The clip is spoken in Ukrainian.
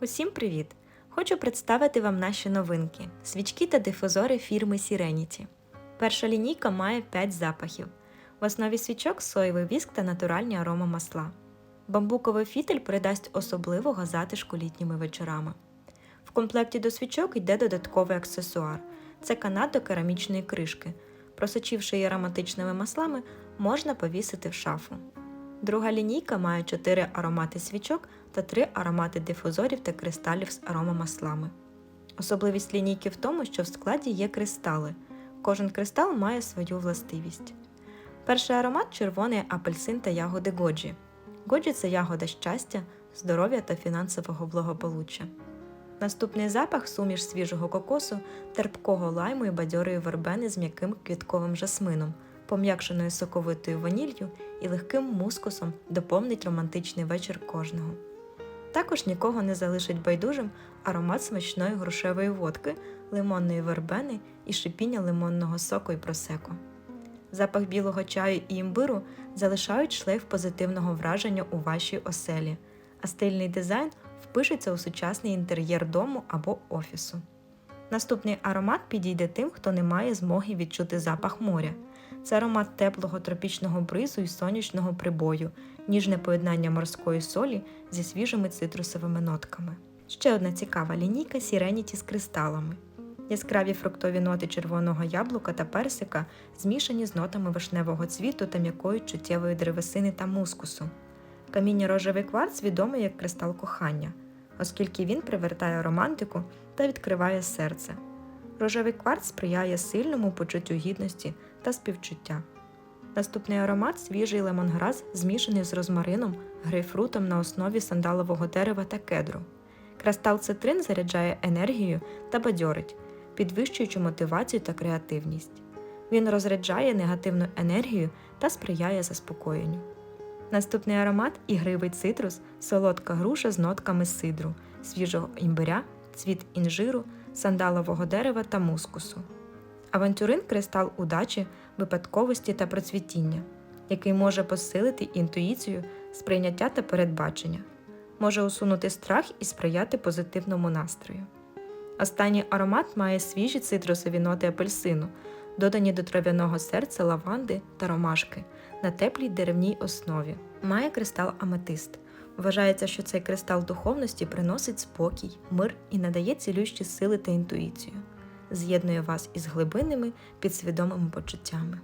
Усім привіт! Хочу представити вам наші новинки свічки та дифузори фірми Serenity. Перша лінійка має 5 запахів. В основі свічок соєвий віск та натуральні аромамасла. Бамбуковий фітиль придасть особливого затишку літніми вечорами. В комплекті до свічок йде додатковий аксесуар це канат до керамічної кришки. Просочивши її ароматичними маслами, можна повісити в шафу. Друга лінійка має 4 аромати свічок та 3 аромати дифузорів та кристалів з аромамаслами. Особливість лінійки в тому, що в складі є кристали. Кожен кристал має свою властивість. Перший аромат червоний апельсин та ягоди годжі. Годжі це ягода щастя, здоров'я та фінансового благополуччя. Наступний запах суміш свіжого кокосу, терпкого лайму і бадьорої вербени з м'яким квітковим жасмином, пом'якшеною соковитою ваніллю і легким мускусом доповнить романтичний вечір кожного. Також нікого не залишить байдужим аромат смачної грушевої водки, лимонної вербени і шипіння лимонного соку і просеко. Запах білого чаю і імбиру залишають шлейф позитивного враження у вашій оселі, а стильний дизайн впишеться у сучасний інтер'єр дому або офісу. Наступний аромат підійде тим, хто не має змоги відчути запах моря. Це аромат теплого тропічного бризу і сонячного прибою, ніжне поєднання морської солі зі свіжими цитрусовими нотками. Ще одна цікава лінійка Serenity з кристалами. Яскраві фруктові ноти червоного яблука та персика змішані з нотами вишневого цвіту та м'якої чуттєвої древесини та мускусу. Каміння рожевий кварц відомий як кристал кохання, оскільки він привертає романтику та відкриває серце. Рожевий кварц сприяє сильному почуттю гідності та співчуття. Наступний аромат свіжий лемонграс, змішаний з розмарином, грейпфрутом на основі сандалового дерева та кедру. Кристал цитрин заряджає енергію та бадьорить, підвищуючи мотивацію та креативність. Він розряджає негативну енергію та сприяє заспокоєнню. Наступний аромат ігривий цитрус, солодка груша з нотками сидру, свіжого імбиря, цвіт інжиру, сандалового дерева та мускусу. Авантюрин кристал удачі, випадковості та процвітіння, який може посилити інтуїцію, сприйняття та передбачення, може усунути страх і сприяти позитивному настрою. Останній аромат має свіжі цитрусові ноти апельсину, додані до трав'яного серця лаванди та ромашки на теплій деревній основі. Має кристал аметист. Вважається, що цей кристал духовності приносить спокій, мир і надає цілющі сили та інтуїцію, з'єднує вас із глибинними підсвідомими почуттями.